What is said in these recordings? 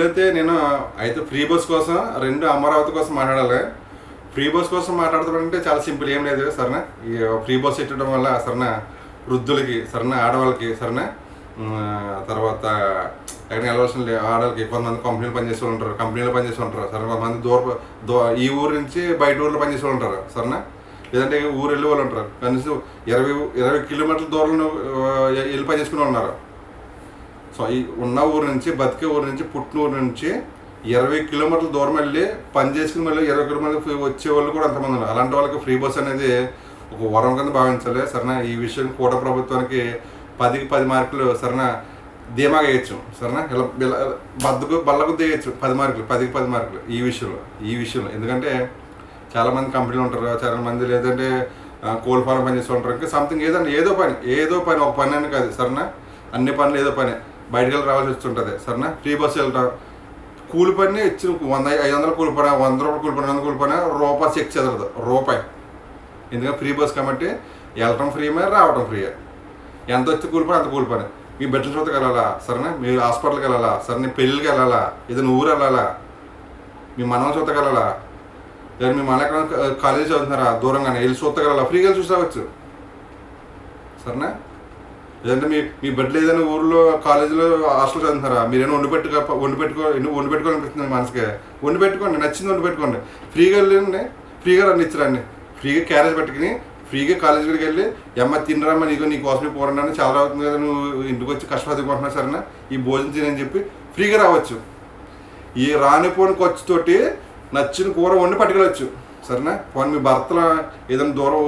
వీలైతే నేను అయితే ఫ్రీ బస్ కోసం రెండు అమరావతి కోసం మాట్లాడాలి. ఫ్రీ బస్ కోసం మాట్లాడతామంటే చాలా సింపుల్ ఏం లేదు సరేనా? ఈ ఫ్రీ బస్ ఇట్టడం వల్ల సరేనా? వృద్ధులకి సరేనా? ఆడవాళ్ళకి సరేనా? తర్వాత ఎక్కడ వెళ్ళవలసిన ఆడవాళ్ళకి కొంతమంది కంపెనీలు పనిచేసే ఉంటారు కంపెనీలో పనిచేసే ఉంటారు సరే కొంతమంది దూర దో ఈ ఊరు నుంచి బయట ఊర్లో పనిచేసే వాళ్ళు ఉంటారు సరేనా? లేదంటే ఊరు వెళ్ళే వాళ్ళు ఉంటారు. కనీసం ఇరవై ఇరవై కిలోమీటర్ల దూరంలో వెళ్ళి పనిచేసుకుని ఉన్నారు. సో ఈ ఉన్న ఊరు నుంచి బతికే ఊరు నుంచి పుట్టిన ఊరు నుంచి ఇరవై కిలోమీటర్ల దూరం వెళ్ళి పని చేసుకుని మళ్ళీ ఇరవై కిలోమీటర్లు వచ్చే వాళ్ళు కూడా అంతమంది ఉన్నారు. అలాంటి వాళ్ళకి ఫ్రీ బస్ అనేది ఒక వరం కింద భావించాలి. సరేనా? ఈ విషయం కూట ప్రభుత్వానికి పదికి పది మార్కులు సరేనా? ధీమాగా వేయచ్చు. సరేనా? ఇలా ఇలా బద్దకు బల్లకు తీయచ్చు. పది మార్కులు పదికి పది మార్కులు ఈ విషయంలో ఈ విషయంలో. ఎందుకంటే చాలామంది కంపెనీలు ఉంటారు చాలా మంది లేదంటే కోల్ ఫారం పని చేస్తూ ఉంటారు. ఇంకా సంథింగ్ ఏదన్నా ఏదో పని ఏదో పని ఒక పని అని కాదు. సరేనా? అన్ని పనులు ఏదో పని. బయటికి వెళ్ళి రావాల్సి వస్తుంటుంది సరేనా? ఫ్రీ బస్సు వెళ్తాం. కూలి పని ఇచ్చిన వంద ఐదు వందలు కూలి పని వంద రూపాయలు కూలి పని వంద కూలి పని రూపాయి చెక్ చెదరదు రూపాయి. ఎందుకంటే ఫ్రీ బస్ కాబట్టి వెళ్ళటం ఫ్రీమే రావటం ఫ్రీయే. ఎంత వచ్చి కూలి పని అంత కూలి పని. మీ బిడ్డల చోతకి వెళ్ళాలా సరేనా? మీరు హాస్పిటల్కి వెళ్ళాలా సరే పెళ్ళికి వెళ్ళాలా ఏదైనా ఊరు వెళ్ళాలా మీ మనవల చూతకి వెళ్ళాలా లేదా మీ మన ఎక్కడ కాలేజీ చదువుతున్నారా దూరంగానే వెళ్ళి చూతకి ఫ్రీగా వెళ్ళి చూసి రావచ్చు. సరేనా? లేదంటే మీ మీ బిడ్డలు ఏదైనా ఊర్లో కాలేజీలో హాస్టల్ చదువుతున్నారా? మీరేమో వండి పెట్టుకో వండి పెట్టుకో వండి పెట్టుకోవాలనిపిస్తుంది మనసుకి? వండి పెట్టుకోండి నచ్చింది వండి పెట్టుకోండి. ఫ్రీగా వెళ్ళండి ఫ్రీగా రండి. ఇచ్చిరండి ఫ్రీగా క్యారేజ్ పెట్టుకుని ఫ్రీగా కాలేజీకి వెళ్ళి ఎమ్మ తినరామ్మ నీకు నీ కోసమే పోరండి అని చాలా అవుతుంది కదా నువ్వు ఇంటికి వచ్చి కష్టపడుకుంటున్నా సరేనా? ఈ భోజనం తినని చెప్పి ఫ్రీగా రావచ్చు. ఈ రానిపోని ఖర్చుతోటి నచ్చిన కూర వండి పట్టుకెళ్ళచ్చు సరేనా? పోనీ మీ భర్తలో ఏదైనా దూరం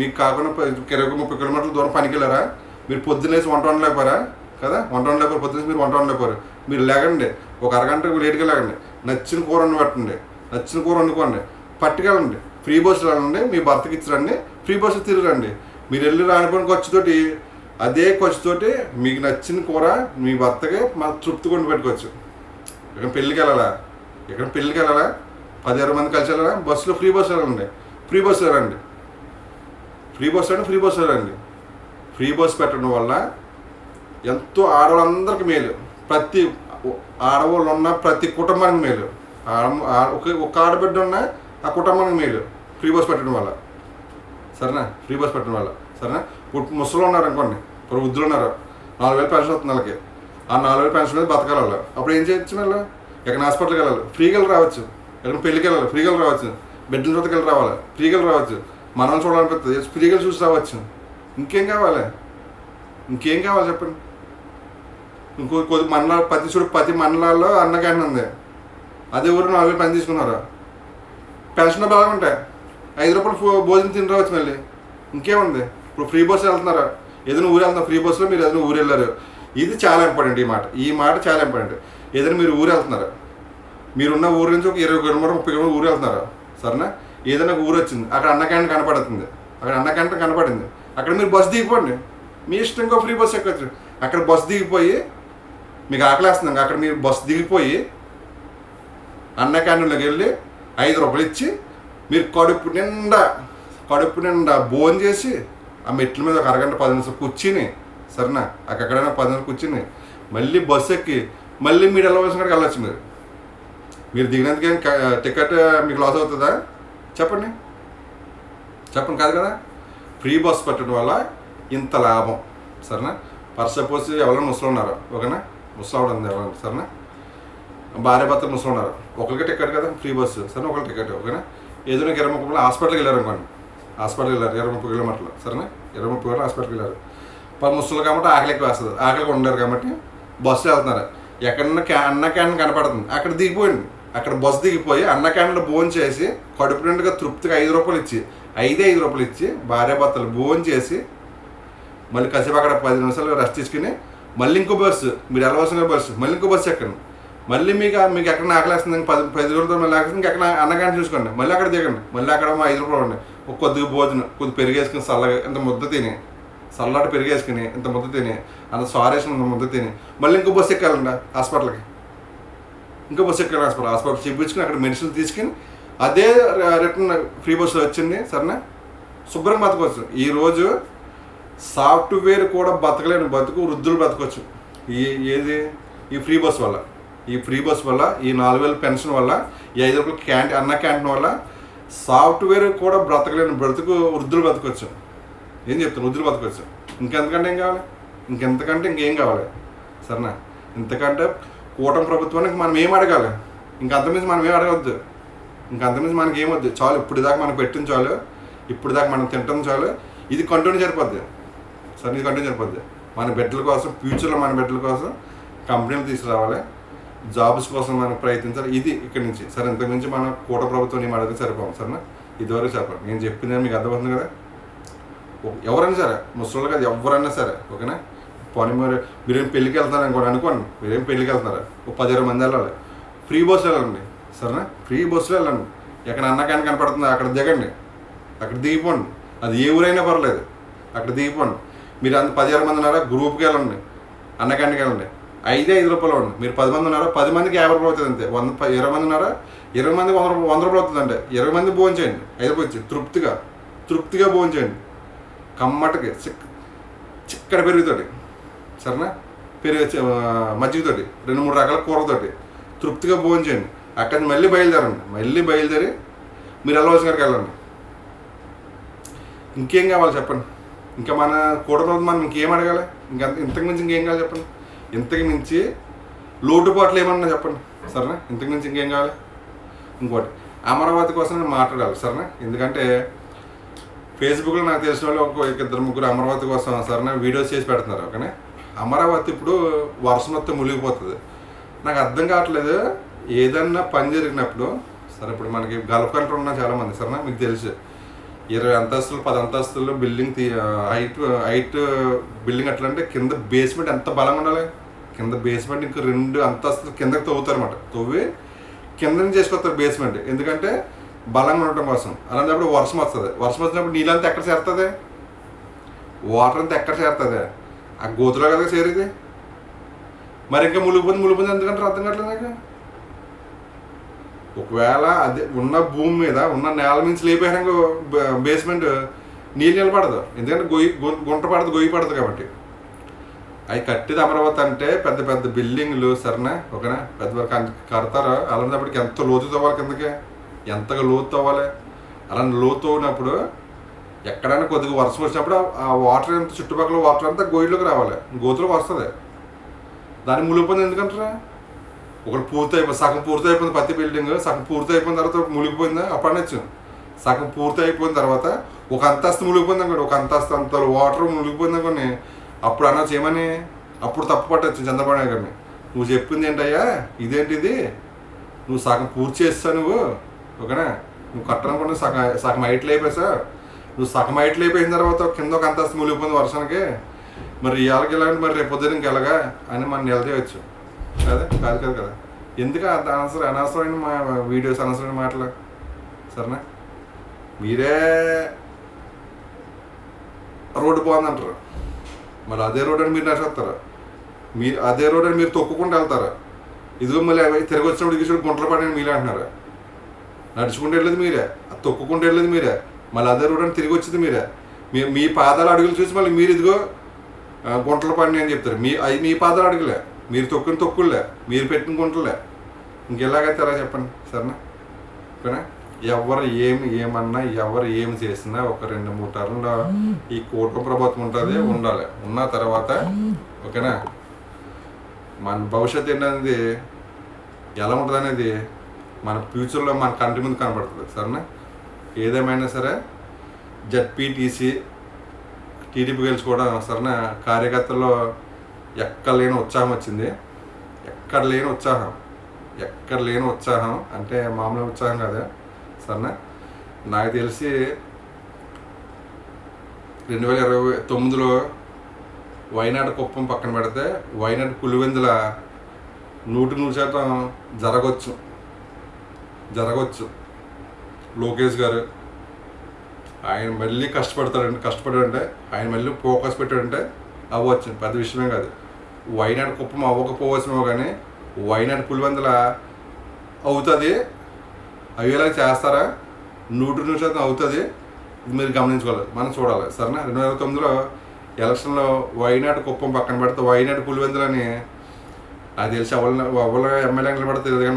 మీకు కాకుండా ఇరవై ముప్పై కిలోమీటర్ల దూరం పనికి వెళ్ళారా మీరు పొద్దున్నేసి వంట వండలేకపోరా కదా? వంట వండలేకపోరు పొద్దున్నేసి మీరు వంట వండలేకపోరు మీరు లేకండి ఒక అరగంట లేట్గా లేకండి నచ్చిన కూర వండి పెట్టండి. నచ్చిన కూర వండుకోండి. పట్టుకెళ్ళండి. ఫ్రీ బస్సులు వెళ్ళండి. మీ భర్తకి ఇచ్చిరండి. ఫ్రీ బస్సు తిరగండి మీరు వెళ్ళి రానిపోయిన ఖర్చుతోటి అదే ఖర్చుతోటి మీకు నచ్చిన కూర మీ భర్తకి మా తృప్తి కొండి పెట్టుకోవచ్చు. ఇక్కడ పెళ్ళికి వెళ్ళాలా? ఇక్కడ పెళ్ళికి వెళ్ళాలా? పది ఇరవై మంది కలిసి వెళ్ళాలా? బస్సులో ఫ్రీ బస్సు వెళ్ళండి. ఫ్రీ బస్సు వెళ్ళండి. ఫ్రీ బస్సు అంటే ఫ్రీ బస్సు వెళ్ళండి. ఫ్రీ బస్ పెట్టడం వల్ల ఎంతో ఆడవాళ్ళందరికీ మేలు. ప్రతి ఆడవాళ్ళు ఉన్న ప్రతి కుటుంబానికి మేలు. ఆడ- ఒక ఒక ఆడబిడ్డ ఉన్న ఆ కుటుంబానికి మేలు ఫ్రీ బస్ పెట్టడం వల్ల. సరేనా? ఫ్రీ బస్ పెట్టడం వల్ల. సరేనా? ఇప్పుడు ముసలు ఉన్నారు అనుకోండి. ఇప్పుడు వృద్ధులు ఉన్నారు. నాలుగు వేలు పెన్షన్ వస్తుంది వాళ్ళకి. ఆ నాలుగు వేలు పెన్షన్ మీద బతకాలి వాళ్ళు అప్పుడు ఏం చేయొచ్చు వాళ్ళు ఎక్కడ హాస్పిటల్కి వెళ్ళాలి. ఫ్రీగా రావచ్చు. ఎక్కడ పెళ్ళికి వెళ్ళాలి. ఫ్రీగా రావచ్చు. బిడ్డల చోతకి వెళ్ళి రావాలి. ఫ్రీగా రావచ్చు. మనం చూడాలనిపిస్తుంది. ఫ్రీగా చూసి రావచ్చు. ఇంకేం కావాలి? ఇంకేం కావాలి చెప్పండి. ఇంకో కొద్ది మండల ప్రతి చూడు ప్రతి మండలాల్లో అన్న ఉంది. అదే ఊరు నాలుగు వేలు పని తీసుకున్నారు? పెన్షన్ బాగుంటాయి ఐదు రూపాయలు ఫో- భోజనం తిని రావచ్చు మళ్ళీ? ఇంకేముంది? ఇప్పుడు ఫ్రీ బస్సు వెళ్తున్నారా? ఏదైనా ఊరు వెళ్తున్నారు ఫ్రీ బస్సులో మీరు ఏదైనా ఊరు వెళ్ళారు. ఇది చాలా ఇంపార్టెంట్ ఈ మాట. ఈ మాట చాలా ఇంపార్టెంట్. ఏదైనా మీరు ఊరు వెళ్తున్నారు? మీరున్న ఊరు నుంచి ఒక ఇరవై కిలోమీటర్ ముప్పై కిలోమీటర్ ఊరు వెళ్తున్నారు? సరేనా? ఏదైనా ఊరు వచ్చింది. అక్కడ అన్న కనపడుతుంది. అక్కడ అన్న కనపడింది. అక్కడ మీరు బస్సు దిగిపోండి. మీ ఇష్టంగా ఫ్రీ బస్సు ఎక్కచ్చు. అక్కడ బస్సు దిగిపోయి మీకు ఆకలేస్తున్నాం అక్కడ మీరు బస్సు దిగిపోయి అన్న క్యాంటీన్లోకి వెళ్ళి ఐదు రూపాయలు ఇచ్చి మీరు కడుపు నిండా కడుపు నిండా భోజనం చేసి ఆ మెట్ల మీద ఒక అరగంట పది నిమిషాలు కూర్చుని సరేనా? అక్కడైనా పది నిమిషాలు కూర్చుని మళ్ళీ బస్సు ఎక్కి మళ్ళీ మీరు వెళ్ళవలసిన కాడికి వెళ్ళచ్చు మీరు. మీరు దిగినందుకేం టికెట్ మీకు లాస్ అవుతుందా? చెప్పండి. చెప్పండి కాదు కదా? ఫ్రీ బస్ పెట్టడం వల్ల ఇంత లాభం. సరేనా? ఫర్ సపోజ్ ఎవరైనా ముసలి ఉన్నారు ఓకేనా? ముసలావిడ ఉంది ఎవరైనా సరేనా? భార్య భర్త ముసలి ఉన్నారు ఒకరికి టికెట్ కదా ఫ్రీ బస్సు సరే ఒకరి టికెట్ ఓకేనా? ఏదైనా ఇరవై ముప్పై హాస్పిటల్కి వెళ్ళారు అనుకోండి. హాస్పిటల్కి వెళ్ళారు ఇరవై ముప్పై కిలోమీటర్లు సరేనా? ఇరవై ముప్పై కిలోమీటర్లు హాస్పిటల్కి వెళ్ళారు. పది ముసలు కాబట్టి ఆకలి ఎక్కువ వేస్తుంది. ఆకలికి ఉండరు కాబట్టి బస్సులో వెళ్తున్నారు. ఎక్కడన్నా క్యా అన్న క్యాన్ కనపడుతుంది. అక్కడ దిగిపోయింది. అక్కడ బస్సు దిగిపోయి అన్న క్యాన్లో భోజనం చేసి కడుపు నిండుగా తృప్తిగా ఐదు రూపాయలు ఇచ్చి ఐదే ఐదు రూపాయలు ఇచ్చి భార్య భర్తలు భోజనం చేసి మళ్ళీ కాసేపు అక్కడ పది నిమిషాలు రెస్ట్ తీసుకుని మళ్ళీ ఇంకో బస్సు మీరు వెళ్ళవలసిన బస్సు మళ్ళీ ఇంకో బస్సు ఎక్కండి. మళ్ళీ మీకు మీకు ఎక్కడ ఆకలేస్తుంది పది పది రోజులతో మళ్ళీ ఆకలిస్తుంది ఇంకా ఎక్కడ అన్నగాని చూసుకోండి. మళ్ళీ అక్కడ దిగండి. మళ్ళీ అక్కడ మా ఐదు రూపాయలు ఉండండి ఒక కొద్దిగా భోజనం కొద్ది పెరిగేసుకుని చల్లగా ఇంత ముద్ద తిని చల్లటి పెరిగేసుకుని ఇంత ముద్ద తిని అంత సారేసిన ముద్ద తిని మళ్ళీ ఇంకో బస్సు ఎక్కాలండి హాస్పిటల్కి. ఇంకో బస్సు ఎక్కాలి హాస్పిటల్ హాస్పిటల్ చూపించుకుని అక్కడ మెడిసిన్ తీసుకుని అదే రిటర్న్ ఫ్రీ బస్సులో వచ్చింది సరేనా? శుభ్రం బతకవచ్చు ఈరోజు సాఫ్ట్వేర్ కూడా బతకలేని బతుకు వృద్ధులు బ్రతకవచ్చు ఈ ఏది? ఈ ఫ్రీ బస్ వల్ల. ఈ ఫ్రీ బస్ వల్ల ఈ నాలుగు వేల పెన్షన్ వల్ల ఈ ఐదు రూపాయల క్యాంటీన్ అన్న క్యాంటీన్ వల్ల సాఫ్ట్వేర్ కూడా బ్రతకలేని బ్రతుకు వృద్ధులు బతకొచ్చు. ఏం చెప్తాను వృద్ధులు బతకొచ్చు. ఇంకెంతకంటే ఏం కావాలి? ఇంకెంతకంటే ఇంకేం కావాలి? సరేనా? ఇంతకంటే కూటమి ప్రభుత్వానికి మనం ఏం అడగాలి? ఇంకా అంతమించి మనం ఏం అడగవద్దు. ఇంకా అంతమించి మనకి ఏమొద్దు చాలు ఇప్పుడు దాకా మనం పెట్టిన చాలు ఇప్పుడు దాకా మనం తింటాం చాలు ఇది కంటిన్యూ సరిపోద్ది. సరే ఇది కంటిన్యూ సరిపోద్ది. మన బిడ్డల కోసం ఫ్యూచర్లో మన బిడ్డల కోసం కంపెనీలు తీసుకురావాలి. జాబ్స్ కోసం మనం ప్రయత్నించాలి. ఇది ఇక్కడి నుంచి. సరే ఇంతకుమించి మన కూట ప్రభుత్వం ఏం అడిగితే సరిపోం సరేనా? ఇదివరకు చెప్పండి నేను చెప్పింది మీకు అర్థమవుతుంది కదా? ఓ- ఎవరైనా సరే ముసలి కాదు ఎవరైనా సరే ఓకేనా? పోనీ మీరు మీరేం పెళ్ళికి వెళ్తారు అనుకోండి. అనుకోండి మీరేం పెళ్ళికి వెళ్తున్నారు ఒక పది ఇరవై మంది వెళ్ళాలి. ఫ్రీ బస్ వెళ్ళండి. సరేనా? ఫ్రీ బస్సులో వెళ్ళండి. ఎక్కడ అన్నకాని కనపడుతుంది అక్కడ దిగండి. అక్కడ దిగిపోండి. అది ఏ ఊరైనా పర్లేదు. అక్కడ దిగిపోండి. మీరు అంత పది ఇరవై మంది ఉన్నారా? గ్రూప్కి వెళ్ళండి. అన్నకాండికి వెళ్ళండి. ఐదే ఐదు రూపాయలు ఉండి మీరు పది మంది ఉన్నారా? పది మందికి యాభై రూపాయలు అవుతుంది అంతే. వంద ఇరవై మంది ఉన్నారా? ఇరవై మందికి వంద రూపాయలు వంద రూపాయలు అవుతుంది అంటే ఇరవై మంది భోజనం చేయండి. ఐదు రూపాయలు తృప్తిగా. తృప్తిగా భోజనం చేయండి. కమ్మటికి చిక్ చిక్కడ పెరుగుతోటి. సరేనా? పెరుగు మజ్జిగతోటి. రెండు మూడు రకాల కూరతోటి తృప్తిగా భోజనం చేయండి. అక్కడి నుంచి మళ్ళీ బయలుదేరండి. మళ్ళీ బయలుదేరి మీరు వెళ్ళవలసిన గారికి వెళ్ళండి. ఇంకేం కావాలి చెప్పండి? ఇంకా మన కూటమి మనం ఇంకేం అడగాలి? ఇంకా ఇంతకు మించి ఇంకేం కావాలి చెప్పండి? ఇంతకు మించి లోటుపాట్లు ఏమన్నా చెప్పండి. సరేనా? ఇంతకు మించి ఇంకేం కావాలి? ఇంకోటి అమరావతి కోసం నేను మాట్లాడాలి. సరేనా? ఎందుకంటే ఫేస్బుక్లో నాకు తెలిసిన వాళ్ళు ఒక ఇద్దరు ముగ్గురు అమరావతి కోసం సరేనా వీడియోస్ చేసి పెడుతున్నారు. ఓకేనే? అమరావతి ఇప్పుడు వర్షం మొత్తం మునిగిపోతుంది. నాకు అర్థం కావట్లేదు. ఏదన్నా పని జరిగినప్పుడు సరే ఇప్పుడు మనకి గల్ఫ్ కంట్రీ ఉన్న చాలా మంది సరేనా? మీకు తెలుసు. ఇరవై అంతస్తులు పది అంతస్తులు బిల్డింగ్ తీ హైట్ హైట్ బిల్డింగ్ ఎట్లా అంటే కింద బేస్మెంట్ ఎంత బలంగా ఉండాలి? కింద బేస్మెంట్ ఇంకా రెండు అంతస్తులు కిందకి తవ్వుతారు అనమాట తవ్వి కింద నుంచి చేసుకొస్తారు బేస్మెంట్ ఎందుకంటే బలంగా ఉండటం కోసం. అలాంటప్పుడు వర్షం వస్తుంది. వర్షం వచ్చినప్పుడు నీళ్ళంతా ఎక్కడ చేరుతుంది? వాటర్ అంతా ఎక్కడ చేరుతుంది? ఆ గోతులో కదా చేరేది? మరి ఇంకా మునిగిపోతుంది మునిగిపోతుంది ఎందుకంటే అర్థం కావట్లేదు నాకు? ఒకవేళ అదే ఉన్న భూమి మీద ఉన్న నేల మీద లేపేయడానికి బేస్మెంట్ నీళ్ళు నిలబడదు. ఎందుకంటే గొయ్యి గుంట పడదు గొయ్యి పడదు కాబట్టి. అవి కట్టేది అమరావతి అంటే పెద్ద పెద్ద బిల్డింగ్లు సరేనా? ఓకేనా? పెద్ద పెద్ద కడతారు. అలాంటప్పటికి ఎంత లోతు తవ్వాలి కిందకి? ఎంతగా లోతు తవ్వాలి? అలాంటి లోతు తవ్వినప్పుడు ఎక్కడైనా కొద్దిగా వర్షం వచ్చినప్పుడు ఆ- వాటర్ ఎంత చుట్టుపక్కల వాటర్ అంతా గోయిలోకి రావాలి. గోతులకు వస్తుంది. దాన్ని ములిపోయింది ఎందుకంటారా ఒకటి పూర్తి అయిపోయింది సగం పూర్తి అయిపోయింది పత్తి బిల్డింగ్ సగం పూర్తి అయిపోయిన తర్వాత మునిగిపోయిందా? అప్పుడు అనొచ్చు. సగం పూర్తి అయిపోయిన తర్వాత ఒక అంతస్తు మునిగిపోయింది అనుకోండి ఒక అంతస్తు అంత వాటర్ మునిగిపోయింది అనుకోండి అప్పుడు అనొచ్చు ఏమని? అప్పుడు తప్పు పట్టచ్చు చంద్రబాబు నాయుడు గారిని. నువ్వు చెప్పింది ఏంటయ్యా? ఇదేంటిది నువ్వు సగం పూర్తి చేస్తావు నువ్వు. ఓకేనా? నువ్వు కట్టనుకుంటే సగం సగం హైట్లు అయిపోయా నువ్వు సగం హైట్లు అయిపోయిన తర్వాత కింద ఒక అంతస్తు మునిగిపోయింది వర్షానికి. మరి ఇవాళకి ఇలాంటి మరి? రేపు పొద్దున ఇంకెలాగా? అని మనం నిలదీయవచ్చు. అదే కాదు కాదు కదా. ఎందుకు అంత అనవసరం అనవసరమైన మా వీడియోస్ అనవసరమైన మాటలు? సరేనా? మీరే రోడ్డు బాగుందంటారు మరి అదే రోడ్ అని మీరు నడిచేస్తారు? మీరు అదే రోడ్ అని మీరు తొక్కుకుంటూ వెళ్తారు? ఇదిగో మళ్ళీ అవి తిరిగి వచ్చినప్పుడు ఇచ్చిన గుంటలు పడని మీరే అంటున్నారా. నడుచుకుంటూ వెళ్ళేది మీరే. అది తొక్కుకుంటూ వెళ్ళేది మీరే. మళ్ళీ అదే రోడ్ అని తిరిగి వచ్చేది మీరే. మీ మీ పాదాల అడుగులు చూసి మళ్ళీ మీరు ఇదిగో గుంటలు పడినాయి అని చెప్తారు. మీ అవి మీ పాదాల అడుగులే. మీరు తొక్కుని తొక్కులే మీరు పెట్టిన గుంటలే. ఇంకెలాగైతే ఎలా చెప్పండి సరేనా? ఓకేనా? ఎవరు ఏమి ఏమన్నా ఎవరు ఏమి చేసినా ఒక రెండు మూడు టర్న్లో ఈ కూటమి ప్రభుత్వం ఉంటుంది ఉండాలి. ఉన్న తర్వాత ఓకేనా? మన భవిష్యత్తు ఏంటనేది ఎలా ఉంటుంది అనేది మన ఫ్యూచర్లో మన కంటి ముందు కనబడుతుంది సరేనా? ఏదేమైనా సరే జడ్పీటీసీ టీడీపీ కూడా సరేనా? కార్యకర్తల్లో ఎక్కడ లేని ఉత్సాహం వచ్చింది. ఎక్కడ లేని ఉత్సాహం. ఎక్కడ లేని ఉత్సాహం అంటే మామూలు ఉత్సాహం కదా. సరేనా? నాకు తెలిసి రెండు వేల ఇరవై తొమ్మిదిలో వైనాడు కుప్పం పక్కన పెడితే వైనాడు పులివెందుల నూటి నూరు శాతం జరగవచ్చు జరగవచ్చు లోకేష్ గారు. ఆయన మళ్ళీ కష్టపడతాడంటే కష్టపడాడంటే ఆయన మళ్ళీ ఫోకస్ పెట్టాడంటే అవ్వచ్చు. పెద్ద విషయమే కాదు. వైనాడు కుప్పం అవ్వకపోవచ్చుమో కానీ వైనాడు పులివందల అవుతుంది. అయ్యేలా చేస్తారా? నూటి నూరు శాతం అవుతుంది. ఇది మీరు గమనించుకోవాలి. మనం చూడాలి. సరేనా? రెండు వేల తొమ్మిదిలో ఎలక్షన్లో వైనాడు కుప్పం పక్కన పెడితే వైనాడు పులివెందులని అది తెలిసి ఎవరి ఎవరు ఎమ్మెల్యే పడితే తెలియదు కానీ